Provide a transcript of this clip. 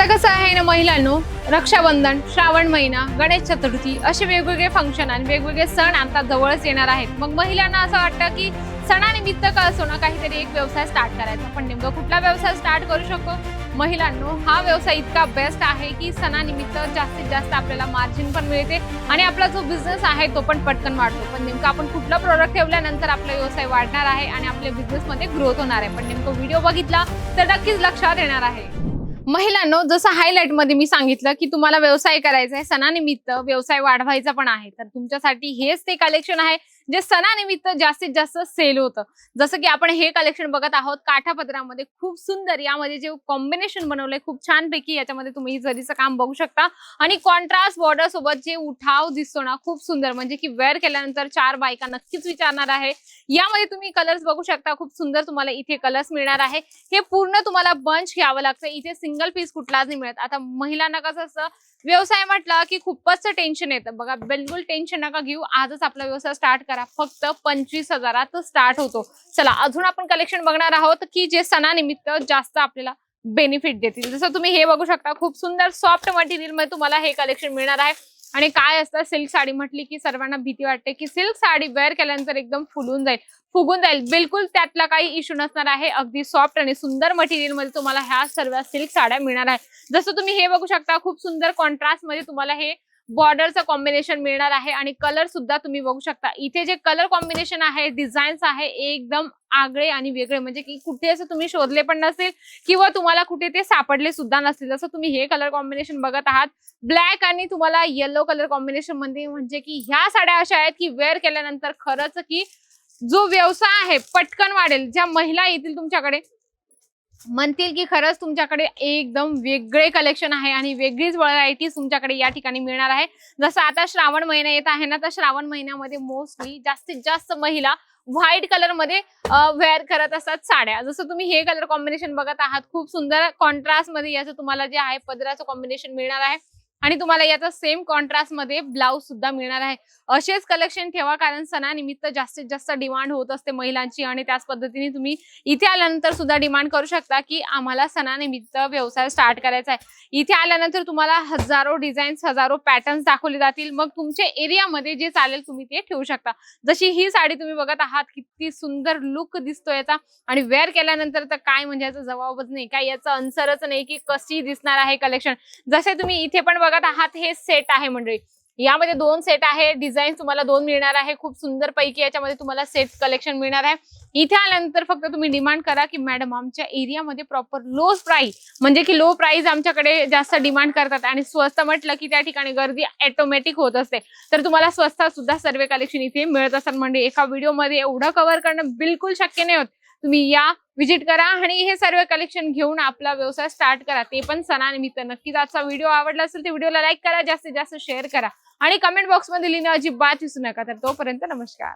आता कसं आहे ना महिलांनो? रक्षाबंधन श्रावण महिना गणेश चतुर्थी असे वेगवेगळे फंक्शन आणि वेगवेगळे सण आता जवळच येणार आहेत. मग महिलांना असं वाटतं की सणानिमित्त का असो ना काहीतरी एक व्यवसाय स्टार्ट करायचा. पण नेमकं कुठला व्यवसाय स्टार्ट करू शकतो? महिलांनो हा व्यवसाय इतका बेस्ट आहे की सणानिमित्त जास्तीत जास्त आपल्याला मार्जिन पण मिळते आणि आपला जो बिझनेस आहे तो पण पटकन वाढतो. पण नेमकं आपण कुठला प्रोडक्ट ठेवल्यानंतर आपला व्यवसाय वाढणार आहे आणि आपल्या बिझनेसमध्ये ग्रोथ होणार आहे? पण नेमकं व्हिडिओ बघितला तर नक्कीच लक्षात येणार आहे. महिलांनो जसं हायलाइटमध्ये मी सांगितलं की तुम्हाला व्यवसाय करायचा आहे सणानिमित्त व्यवसाय वाढवायचा पण आहे. तर तुमच्यासाठी हेच ते कलेक्शन आहे. जे सणानिमित्त जास्तीत जास्त सेल होतं. जसं की आपण हे कलेक्शन बघत आहोत काठापत्रामध्ये खूप सुंदर यामध्ये जे कॉम्बिनेशन बनवलंय खूप छानपैकी याच्यामध्ये तुम्ही जरीचं काम बघू शकता. आणि कॉन्ट्रास्ट बॉर्डर सोबत जे उठाव दिसतो ना खूप सुंदर. म्हणजे की वेअर केल्यानंतर चार बायका नक्कीच विचारणार आहे. यामध्ये तुम्ही कलर्स बघू शकता. खूप सुंदर तुम्हाला इथे कलर्स मिळणार आहे. हे पूर्ण तुम्हाला बंच घ्यावं लागतं. इथे सिंगल पीस कुठलाच नाही मिळत. आता महिलांना कसं असतं व्यवसाय म्हटला की खूपच टेन्शन येतं. बघा बिलकुल टेन्शन नका घेऊ. आजच आपला व्यवसाय स्टार्ट करा. फक्त पंचवीस हजारात स्टार्ट होतो. चला अजून आपण कलेक्शन बघणार आहोत की जे सणानिमित्त जास्त आपल्याला बेनिफिट देतील. जसं तुम्ही हे बघू शकता खूप सुंदर सॉफ्ट मटेरियलमध्ये तुम्हाला हे कलेक्शन मिळणार आहे. आणि काय असतं सिल्क साडी म्हटली की सर्वांना भीती वाटते की सिल्क साडी वेअर केल्यानंतर एकदम फुलून जाईल फुगून जाईल. बिलकुल त्यातला काही इश्यू नसणार आहे. अगदी सॉफ्ट आणि सुंदर मटेरियलमध्ये तुम्हाला ह्या सर्व सिल्क साड्या मिळणार आहे जसं तुम्ही हे बघू शकता खूप सुंदर कॉन्ट्रास्टमध्ये तुम्हाला हे बॉर्डरचं कॉम्बिनेशन मिळणार आहे आणि कलर सुद्धा तुम्ही बघू शकता. इथे जे कलर कॉम्बिनेशन आहे डिझाईन्स आहे एकदम आगळे आणि वेगळे. म्हणजे की कुठे असं तुम्ही शोधले पण नसेल किंवा तुम्हाला कुठे ते सापडले सुद्धा नसतील. जसं तुम्ही हे कलर कॉम्बिनेशन बघत आहात ब्लॅक आणि तुम्हाला येलो कलर कॉम्बिनेशनमध्ये म्हणजे की ह्या साड्या अशा आहेत की वेअर केल्यानंतर खरंच की जो व्यवसाय आहे पटकन वाढेल. ज्या महिला येतील तुमच्याकडे म्हणतील की खरंच तुमच्याकडे एकदम वेगळे कलेक्शन आहे आणि वेगळीच व्हरायटीज तुमच्याकडे या ठिकाणी मिळणार आहे. जसं आता श्रावण महिना येत आहे ना तर श्रावण महिन्यामध्ये मोस्टली जास्तीत जास्त महिला व्हाईट कलरमध्ये वेअर करत असतात साड्या. जसं तुम्ही हे कलर कॉम्बिनेशन बघत आहात खूप सुंदर कॉन्ट्रास्टमध्ये याचं तुम्हाला जे आहे पदराचं कॉम्बिनेशन मिळणार आहे. आणि तुम्हाला याचा सेम कॉन्ट्रास्टमध्ये ब्लाऊज सुद्धा मिळणार आहे. असेच कलेक्शन ठेवा कारण सणानिमित्त जास्तीत जास्त डिमांड होत असते महिलांची आणि त्याच पद्धतीने तुम्ही इथे आल्यानंतर सुद्धा डिमांड करू शकता की आम्हाला सणानिमित्त व्यवसाय स्टार्ट करायचा आहे. इथे आल्यानंतर तुम्हाला हजारो डिझाईन्स हजारो पॅटर्न्स दाखवले जातील. मग तुमच्या एरियामध्ये जे चालेल तुम्ही ते ठेवू शकता. जशी ही साडी तुम्ही बघत आहात किती सुंदर लुक दिसतो याचा. आणि वेअर केल्यानंतर तर काय म्हणजे याचा जबाबच नाही काय याचं अन्सरच नाही की कशी दिसणार आहे कलेक्शन जसे तुम्ही इथे पण बघत आहात हे सेट आहे मंडळी. यामध्ये दोन सेट आहे. डिझाईन तुम्हाला दोन मिळणार आहे. खूप सुंदर पैकी याच्यामध्ये तुम्हाला सेट कलेक्शन मिळणार आहे. इथे आल्यानंतर फक्त तुम्ही डिमांड करा की मॅडम आमच्या एरियामध्ये प्रॉपर लो प्राईस म्हणजे की लो प्राईस आमच्याकडे जास्त डिमांड करतात. आणि स्वस्त म्हटलं की त्या ठिकाणी गर्दी ऑटोमॅटिक होत असते. तर तुम्हाला स्वस्तात सुद्धा सर्व कलेक्शन इथे मिळत असतात म्हणजे एका व्हिडिओमध्ये एवढं कव्हर करणं बिलकुल शक्य नाही होत. तुम्ही या व्हिजिट करा आणि हे सर्व कलेक्शन घेऊन आपला व्यवसाय स्टार्ट करा. ते पण सणानिमित्त. नक्कीच आजचा व्हिडिओ आवडला असेल तर व्हिडिओला लाईक करा जास्तीत जास्त शेअर करा. आणि कमेंट बॉक्समध्ये लिहिणं अजिबात विसरू नका. तर तोपर्यंत नमस्कार.